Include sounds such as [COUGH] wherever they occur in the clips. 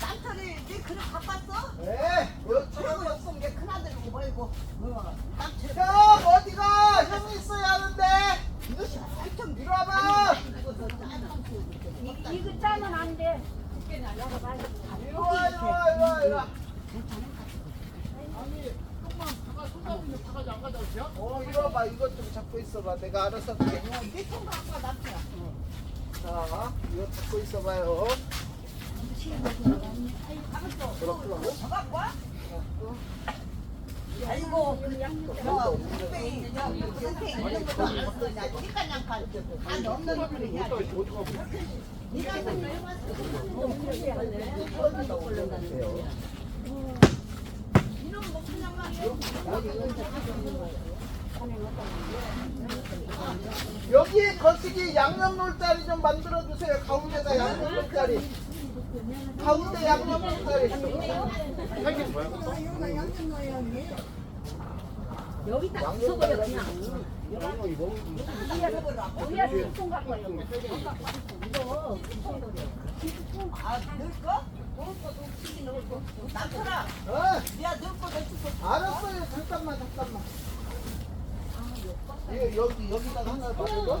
남편이 네 그릇 바빴어? 네, 그렇죠. 그리고 옆선 게 큰아들 뭐이고 남편 형 어디가? 형이 있어야 하는데. 이것이 엄청 이리 와봐. 이거 짜면 안 돼. 이리 와, 이리 와, 이리 와, 이리 와. 어, 이리 와봐. 이것 좀 잡고 있어봐. 내가 알아서 할게. 네통 갖고 와 남편 자, 이거 잡고 있어봐요. 그렇구나. 저 갖고 와? 아이고 저 선생님 저 선생님 이런 것도 안 써. 나 티간 양파 다 넣는 거를 해야 돼 네가 이거 이놈 뭐 그냥 여기 거시기 양념 놀자리 좀 만들어 주세요. 가운데다 양념 놀자리. 가운데 양념 놀자리. 여기다 놀자리. 그냥. 우리가 스푼 갖고 와요. 아 넣을까? 남편아 어, 네가 넣고 넣고 알았어요. 잠깐만, 잠깐만. 예, 여기 여기다가 하나 놔두고.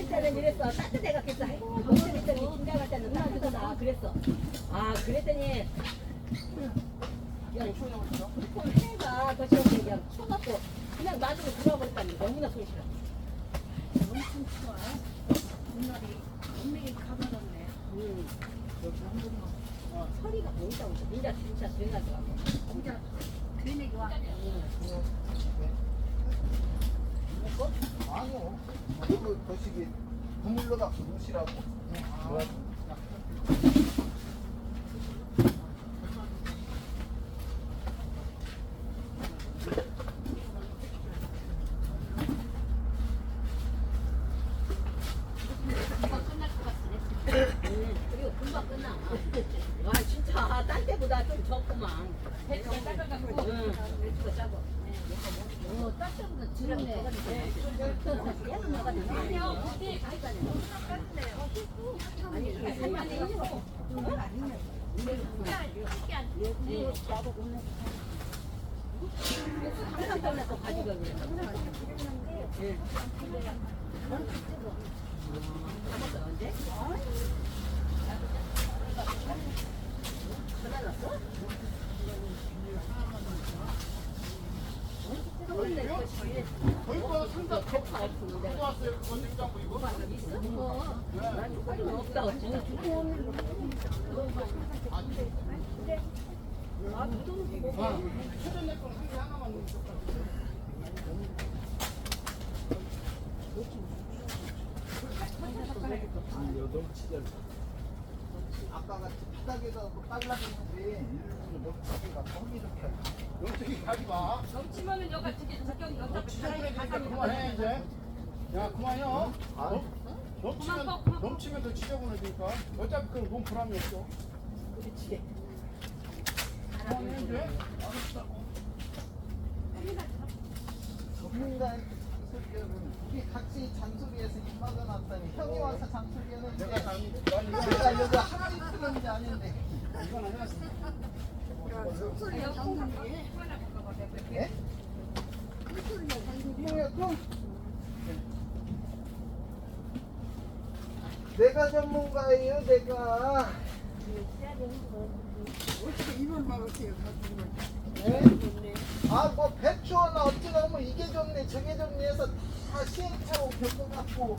때는 이랬어. 따뜻해 갔겠어. 어릴 때는 긴장할 때는 따뜻하다 그랬어. 아 그랬더니 야폰 해가 더 싫어 그냥 쳐갖고 그냥 놔두고 들어버렸다니. 너무나 손 싫어 엄청 추워 옛날에 분명히 가버렸네 응 어, 서리가 보인다고 민자 진짜 수행하더라고. 진짜. 괜히 와 아니요. 그 거시기 국물로다 무시라고. 응, 그리고 금방 끝나. 와 진짜 딴 때보다 좀 적구만. 배추가 작아가 응, 배추가 작아. 어, 딴 때보다 줄었네. 얘는 뭐가 아니요. 아니, 그게 살만해요. 항상 떠나서 가지고 그래. 예. 잡았어 언제? 전화 났어? 뭐? 뭐 아까 같이 바닥에다 그 빨라졌는데 일부러 높이가 거기 이렇게. 영택이 가지 마. 넘치면은 여가 저기 저기 여자 지저분해지니까 그만해 이제. 야. 어? 아, 넘치면 넘치면 더 지저분해지니까 어차피 그럼 너무 보람이 없어. 그렇지. 그만해 돼. 알았다고. 전문가의 잔소리는 우리 같이 잔소리해서 입마가 났다니 형이 와서 잔소리했는데 내가 난난 내가 여기 하나님 틀은 게 아닌데 이건 아니야. 예? 내가 전문가예요 내가 예? 아뭐 배추나 어찌나 뭐 이게 좋네 저게 좋네 해서 다 시행착오 겪어갖고.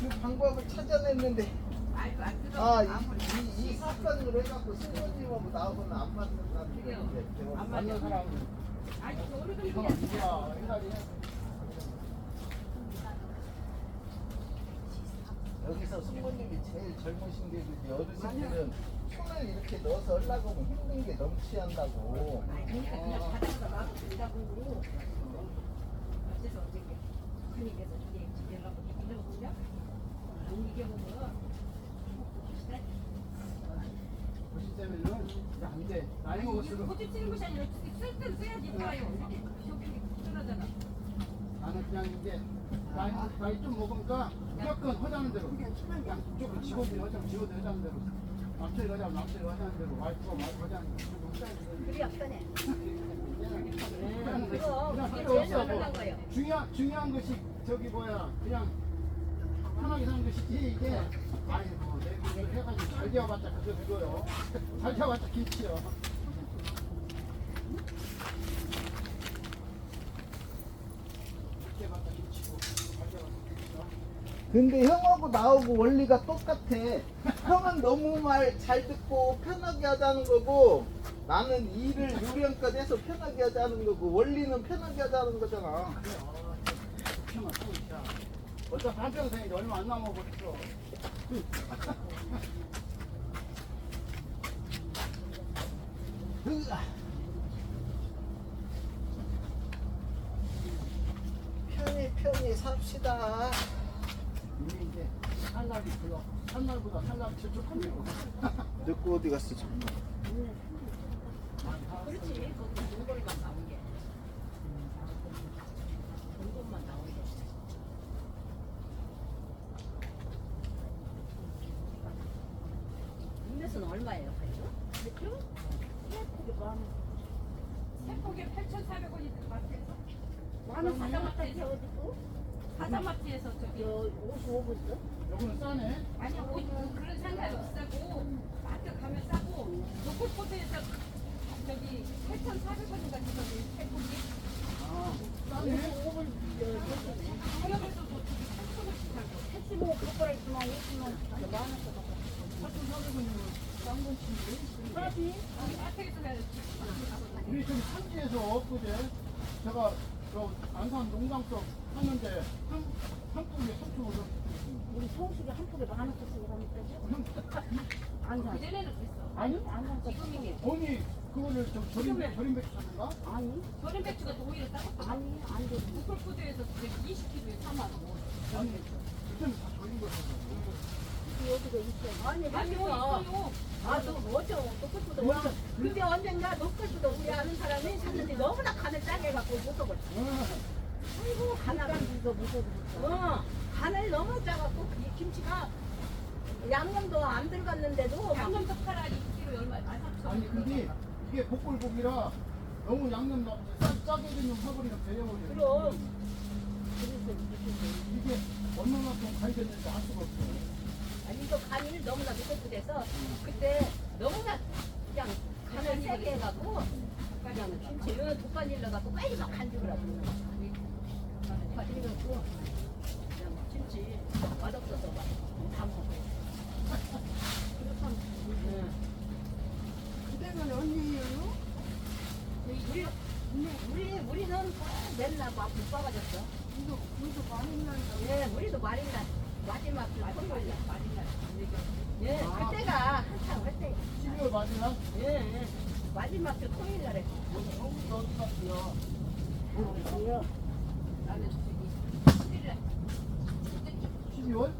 그 방법을 찾아냈는데. 아, 이, 이, 이 사건으로 해갖고 승무님하고 나하고는 안 맞는다는 게안 맞는 사람. 아니 저를 그냥. 여기서 승무님이 제일 젊으신 게 그지 어르신들은 손을 이렇게 넣어서 하려고 하면 힘든 게 넘치한다고 그러니까 그냥 어. 바닥에다 놔도 된다고. 어째서 어저께 큰이께서 저기 집에라고 이러거든요. 안 이겨보면 그렇기 때문에는 안 돼. 나이 먹을수록 고집 치는 것이 아니라 쓸데를 써야지 좋아요. 저기 그러잖아. 나는 그냥 이제 나이, 나이 좀 먹으니까 무조건 하자는 대로 그냥 무조건 직원들이 하자면 직원들이 하자는 대로 남들이 하자면 남들이 하자는 대로 와이프가 와이프 하자는 대로 그리 앞서네. 그냥 그럼 그냥 그게 필요 제일 없어 뭐. 중요한 중요한 것이 저기 뭐야 그냥 편하게 사는 것이지 이게 아이고 내가 이거 해가지고 잘 되어봤자 그거 그거요. 잘 되어봤자 김치요. 근데 형하고 나하고 원리가 똑같아. 형은 너무 말 잘 듣고 편하게 하자는 거고 나는 일을 요령껏 해서 편하게 하자는 거고 원리는 편하게 하자는 거잖아. 어차피 한평생이 얼마 안 남아버렸어 [LAUGHS] 으아. 편히 편히 삽시다 이게 이제 살날이 불러 살날보다 살날이 저쪽하네요 늦고 어디 갔어 정말 그렇지. 거기 동골만 나온 게. 나온 얼마예요? 세 폭에 8,400원이 들어 마트에서. 만원 사자마트에서 사자마트에서 저기 55불 여기는 싸네 아니 옷 그런 비싸고 마트 가면 싸고 로컬포드에서 저기 8,400원인가 주던데 세폭이. 아 싸네 하나에서 뭐 저기 8,000원씩 살고. 택시 보고 그거를 주면 50만 원. 만원 써. 그렇지. 아니. 우리 좀 산지에서 엊그제 제가 저 안산 농장 쪽 하는데 한, 한 뿌리에 3천 원 우리 성수기 한 폭에 만원 쓰고 가니까 안 사. 그전에는 그랬어. 아니 안 사. 지금이니 돈이 그거를 좀 절임, 절임 백사는가 아니 저런 배추가 더 오히려 싸고 아니 안 돼. 로컬포드에서 20kg에 4만 원. 아니 그때는 다 절임 백사는 여기가 있어. 아니 아니 뭐 맞어. 있어요. 아 너 뭐죠? 똑같도 뭐. 근데 언젠가 녹글수도 우리 아는 사람이 샀는데 너무나 간을 짜게 해갖고 못 먹었어. 아이고 간을 이거 무서워. 어 간을 너무 짜갖고 이 김치가 양념도 안 들어갔는데도 막 양념 젓가락 2kg 얼마? 13,000원. 아니 근데 이게 복불복이라 너무 양념 나 짜, 짜게 된 화분이랑 배려버려 그럼 이게 얼마만큼 가야겠는지 알 수가 없어 아니 이거 간을 너무나 녹글수돼서 그때 너무나 그냥 간을 세게 해갖고 그냥 김치를 족발 일러갖고 빨리 막 간죽으라고 족발 일러갖고 그냥 김치 맛없어서 막다 먹어 그렇다면 그대는 언니예요? 우리 우리 우리는 맨날 막못 빠가졌어. 이거 이거 많이 난다 예, 우리도 마린날 마지막 날 마린날. 예, 그때가 한참 그때. 12월 마지막 예, 예. 마지막 주 토요일 날에. 여기 어디 갔어요 뭐요? 나는 저기 12월?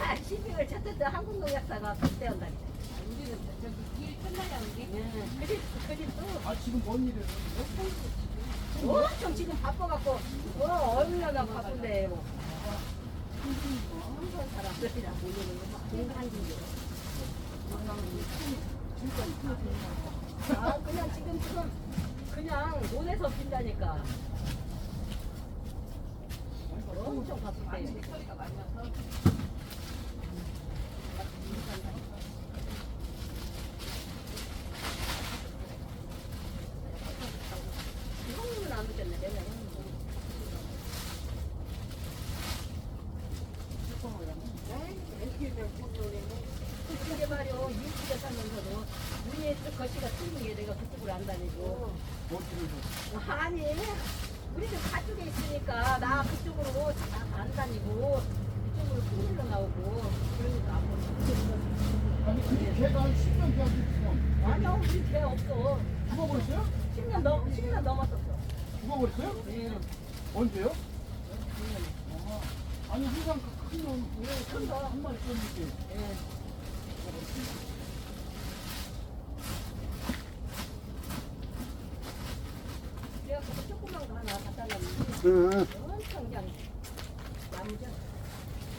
아, 12월 첫째 때 한국 농약사가 그때 한다니까. 우리는 저기 일 끝나야. 예. 그리, 그리 또아 지금 뭔 일이에요? 엄청 지금 바빠갖고, 어, 얼마나 바쁜데, 뭐. 아, 그냥 지금, 지금, 그냥 논에서 빈다니까. 엄청 바쁜데. 소리가 많이 나서. 형님은 안 듣겠네, 내가 형님. 그게 말이요, 이웃집에 살면서도 그 거시가 틀린 게 내가 그쪽으로 안 다니고. 뭔 일을 아니, 우리도 가족에 있으니까 나 그쪽으로 다안 다니고 이쪽으로 큰일로 나오고 그러니까 안 보고. 아니 그 걔가 한 10년 돼가지고 지금 아니야, 우리 개 없어. 죽어버렸어요? 10년 넘, 10년 넘었었어. 죽어버렸어요? 예. 언제요? 아, 아니 항상 큰놈왜큰 거 한 마리 쏘는데 예. 조그 嗯嗯